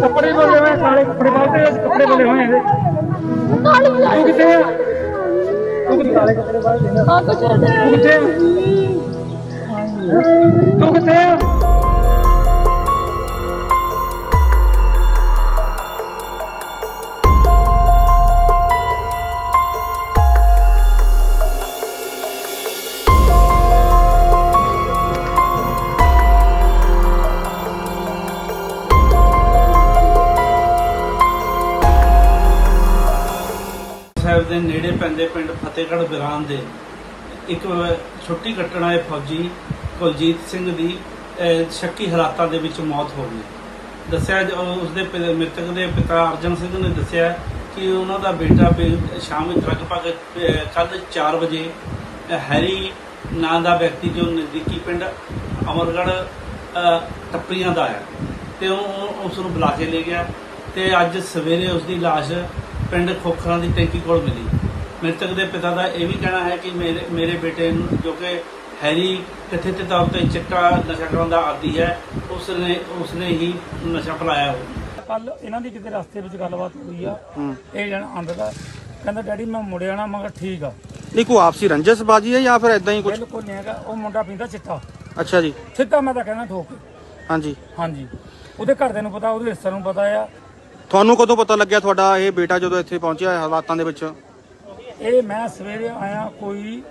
ਕੱਪੜੇ ਬੋਲੇ ਹੋਏ ਕਾਲੇ ਕੱਪੜੇ ਪਾਉਂਦੇ ਆ ਕੱਪੜੇ ਬੋਲੇ ਹੋਏ ਇਹਦੇ। ਤੂੰ ਕਿੱਥੇ ਆ? ਤੂੰ ਕਿੱਥੇ ਕਾਲੇ ਕੱਪੜੇ ਪਾਉਂਦੇ ਤੂੰ ਕਿੱਥੇ ਆ? ਤੂੰ ਕਿੱਥੇ ਆ? ਦੇ ਨੇੜੇ ਪੈਂਦੇ ਪਿੰਡ ਫਤਿਹਗੜ੍ਹ ਬਿਰਾਨ ਦੇ ਇੱਕ ਛੁੱਟੀ ਕੱਟਣ ਆਏ ਫੌਜੀ ਕੁਲਜੀਤ ਸਿੰਘ ਦੀ ਸ਼ੱਕੀ ਹਾਲਾਤਾਂ ਦੇ ਵਿੱਚ ਮੌਤ ਹੋ ਗਈ। ਦੱਸਿਆ ਜ- ਉਹ ਮ੍ਰਿਤਕ ਦੇ ਪਿਤਾ ਅਰਜਨ ਸਿੰਘ ਨੇ ਦੱਸਿਆ ਕਿ ਉਹਨਾਂ ਦਾ ਬੇਟਾ ਸ਼ਾਮ ਨੂੰ ਲਗਭਗ ਕੱਲ 4 ਵਜੇ ਹੈਰੀ ਨਾਂ ਦਾ ਵਿਅਕਤੀ ਜੋ ਨਜ਼ਦੀਕੀ ਪਿੰਡ ਅਮਰਗੜ੍ਹ ਟੱਪਰੀਆਂ ਦਾ ਹੈ। ਤੇ ਉਹ ਉਸ ਨੂੰ ਬੁਲਾ ਕੇ ਲੈ ਗਿਆ ਤੇ ਅੱਜ ਸਵੇਰੇ ਉਸ ਦੀ ਲਾਸ਼ ਪਿੰਡ ਖੋਖਰਾਂ ਦੀ ਟੈਂਕੀ ਕੋਲ ਮਿਲੀ। ਮ੍ਰਿਤਕ ਦੇ ਪਿਤਾ ਦਾ ਇਹ ਵੀ ਕਹਿਣਾ ਹੈ ਕਿ ਮੇਰੇ ਮੇਰੇ ਬੇਟੇ ਨੂੰ ਜੋ ਕਿ ਹੈਰੀ ਕਥਿਤ ਤੌਰ ਤੇ ਚਿੱਟਾ ਨਸ਼ਾ ਕਰਨ ਦਾ ਆਦੀ ਹੈ ਉਸ ਨੇ ਉਸ ਨੇ ਹੀ ਨਸ਼ਾ ਫੈਲਾਇਆ ਹੋ ਕੱਲ ਇਹਨਾਂ ਦੀ ਕਿਤੇ ਰਸਤੇ ਵਿੱਚ ਗੱਲਬਾਤ ਹੋਈ ਆ ਇਹ ਜਣ ਆਂਦਾ ਕਹਿੰਦਾ ਡੈਡੀ ਮੈਂ ਮੁੜਿਆ ਨਾ ਮਗਰ ਠੀਕ ਆ। ਨਹੀਂ ਕੋਈ ਆਪਸੀ ਰੰਜਸ ਬਾਜੀ ਹੈ ਜਾਂ ਫਿਰ ਐਦਾਂ ਹੀ ਕੁਝ ਬਿਲਕੁਲ ਨਹੀਂ ਹੈਗਾ ਉਹ ਮੁੰਡਾ ਪੀਂਦਾ ਚਿੱਟਾ। ਅੱਛਾ ਜੀ। ਸਿੱਧਾ ਮੈਂ ਤਾਂ ਕਹਿੰਦਾ ਠੋਕ। ਹਾਂਜੀ। ਹਾਂਜੀ। ਉਹਦੇ ਘਰਦਿਆਂ ਨੂੰ ਪਤਾ ਉਹਦੇ ਰਿਸ਼ਤੇਦਾਰਾਂ ਨੂੰ ਪਤਾ ਆ ਤੁਹਾਨੂੰ ਕਦੋਂ ਪਤਾ ਲੱਗਿਆ ਤੁਹਾਡਾ ਇਹ ਬੇਟਾ ਜਦੋਂ ਇੱਥੇ ਪਹੁੰਚਿਆ ਹਾਲਾਤਾਂ ਦੇ ਵਿੱਚ? ਇਹ ਮੈਂ ਸਵੇਰੇ ਆਇਆ ਕੋਈ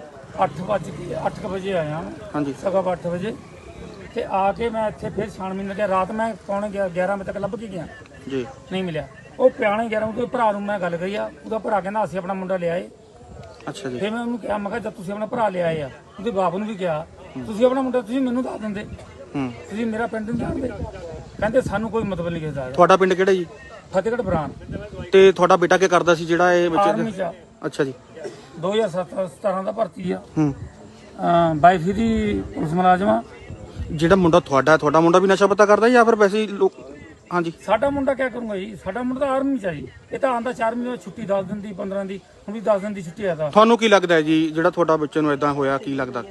8 ਵਜੇ 8 ਵਜੇ ਆਇਆ। ਹਾਂਜੀ। ਸਗਾ 8 ਵਜੇ। ਤੇ ਆ ਕੇ ਮੈਂ ਇੱਥੇ ਫਿਰ ਛਾਣਬੀਨ ਲੱਗਿਆ। ਰਾਤ ਮੈਂ ਪੌਣੇ 11 ਵਜੇ ਤੱਕ ਲੱਭ ਕੇ ਗਿਆ। ਜੀ। ਨਹੀਂ ਮਿਲਿਆ। ਉਹ ਪਿਆਣੇ 11 ਵਜੇ ਭਰਾ ਨੂੰ ਮੈਂ ਗੱਲ ਕਹੀ ਆ। ਉਹਦਾ ਭਰਾ ਕਹਿੰਦਾ ਅਸੀਂ ਆਪਣਾ ਮੁੰਡਾ ਲਿਆਏ। ਅੱਛਾ ਜੀ। ਫਿਰ ਮੈਂ ਉਹਨੂੰ ਕਿਹਾ ਮੈਂ ਕਿਹਾ ਜਦ ਤੁਸੀਂ ਆਪਣਾ ਭਰਾ ਲਿਆਏ ਆ ਉਹਦੇ ਬਾਪ ਨੂੰ ਵੀ ਕਿਹਾ ਤੁਸੀਂ ਆਪਣਾ ਮੁੰਡਾ ਤੁਸੀਂ ਮੈਨੂੰ ਦੱਸ ਦਿੰਦੇ। ਹੂੰ। ਤੁਸੀਂ ਮੇਰਾ ਪਿੰਡ ਨਹੀਂ ਜਾਣਦੇ। ਕਹਿੰਦੇ ਸਾਨੂੰ ਕੋਈ ਮਤਲਬ ਨਹੀਂ ਕਿਸੇ ਦਾ ਤੁਹਾਡਾ ਪਿੰਡ ਕਿਹੜਾ ਜੀ? ਫਤਿਹਗੜ੍ਹ ਬਰਾਨ। ਤੇ ਤੁਹਾਡਾ ਬੇਟਾ ਕੀ ਕਰਦਾ ਸੀ ਜਿਹੜਾ ਇਹ ਆਰਮੀ ਬੱਚੇ ਚ ਅੱਛਾ ਜੀ। 2017 17 ਦਾ ਭਰਤੀ ਆ। ਹੂੰ। ਬਾਈ ਦੀ ਪੁਲਿਸ ਮੁਲਾਜ਼ਮ ਆ। ਜਿਹੜਾ ਮੁੰਡਾ ਤੁਹਾਡਾ ਤੁਹਾਡਾ ਮੁੰਡਾ ਵੀ ਨਸ਼ਾ ਪਤਾ ਕਰਦਾ ਜਾਂ ਫਿਰ ਵੈਸੇ ਹੀ ਲੋਕ ਹਾਂਜੀ। ਸਾਡਾ ਮੁੰਡਾ ਕੀ ਕਰੂੰਗਾ ਜੀ? ਸਾਡਾ ਮੁੰਡਾ ਤਾਂ ਆਰਮੀ ਚ ਆ ਜੀ। ਇਹ ਤਾਂ ਆਂਦਾ 4 ਮਹੀਨੇ ਬਾਅਦ ਛੁੱਟੀ 10 ਦਿਨ ਦੀ 15 ਦੀ ਹੁਣ ਵੀ 10 ਦਿਨ ਦੀ ਛੁੱਟੀ ਆ ਤਾਂ ਤੁਹਾਨੂੰ ਕੀ ਲੱਗਦਾ ਹੈ ਜੀ ਜਿਹੜਾ ਤੁਹਾਡਾ ਬੱਚੇ ਨੂੰ ਇਦਾਂ ਹੋਇਆ ਕੀ ਲੱਗਦਾ?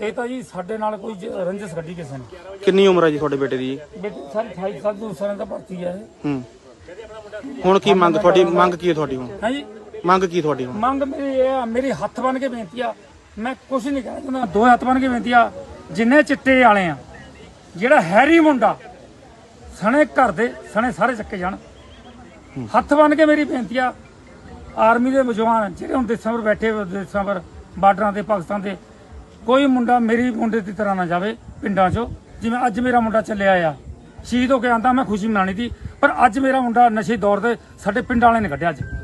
ਇਹ ਤਾਂ ਜੀ ਸਾਡੇ ਨਾਲ ਕੋਈ ਜ- ਰੰਜਿਸ਼ ਕੱਢੀ ਕਿਸੇ ਨੇ। ਕਿੰਨੀ ਉਮਰ ਹੈ ਜੀ ਤੁਹਾਡੇ ਬੇਟੇ ਦੀ? ਜੀ ਬੇਟੇ ਸਾਰੇ 28 ਸਾਲ ਦੋ ਸਾਲਾਂ ਦਾ ਭਰਤੀ ਆ ਇਹ। ਹੂੰ। ਹੁਣ ਕੀ ਮੰਗ ਤੁਹਾਡੀ? ਮੰਗ ਕੀ ਹੈ ਤੁਹਾਡੀ ਹੁਣ? ਹਾਂ ਜੀ? ਮੰਗ ਕੀ ਤੁਹਾਡੀ ਹੁਣ? ਮੰਗ ਮੇਰੀ ਇਹ ਆ ਮੇਰੀ ਹੱਥ ਬਨ ਕੇ ਬੇਨਤੀ ਆ। ਮੈਂ ਕੁਝ ਨਹੀਂ ਕਹਿਣਾ ਚਾਹੁੰਦਾ ਦੋ ਹੱਥ ਬਨ ਕੇ ਬੇਨਤੀ ਆ। ਜਿੰਨੇ ਚਿੱਟੇ ਵਾਲੇ ਆ ਜਿਹੜਾ ਹੈਰੀ ਮੁੰਡਾ ਸਣੇ ਘਰ ਦੇ ਸਣੇ ਸਾਰੇ ਚੱਕੇ ਜਾਣ। ਹੱਥ ਬਨ ਕੇ ਮੇਰੀ ਬੇਨਤੀ ਆ ਆਰਮੀ ਦੇ ਨੌਜਵਾਨ ਜਿਹੜੇ ਹੁਣ ਦੇਸਾਂ 'ਪਰ ਬੈਠੇ ਦੇਸਾਂ 'ਪਰ ਬਾਰਡਰਾਂ ਤੇ ਪਾਕਿਸਤਾਨ ਦੇ ਕੋਈ ਮੁੰਡਾ ਮੇਰੀ ਮੁੰਡੇ ਦੀ ਤਰ੍ਹਾਂ ਨਾ ਜਾਵੇ ਪਿੰਡਾਂ 'ਚੋਂ। ਜਿਵੇਂ ਅੱਜ ਮੇਰਾ ਮੁੰਡਾ ਚੱਲਿਆ ਆ ਸ਼ਹੀਦ ਹੋ ਕੇ ਆਂਦਾ ਮੈਂ ਖੁਸ਼ੀ ਮਨਾਣੀ ਸੀ। ਪਰ ਅੱਜ ਮੇਰਾ ਮੁੰਡਾ ਨਸ਼ੇ ਦੌਰ ਦੇ ਸਾਡੇ ਪਿੰਡ ਵਾਲਿਆਂ ਨੇ ਕੱਢਿਆ ਅੱਜ।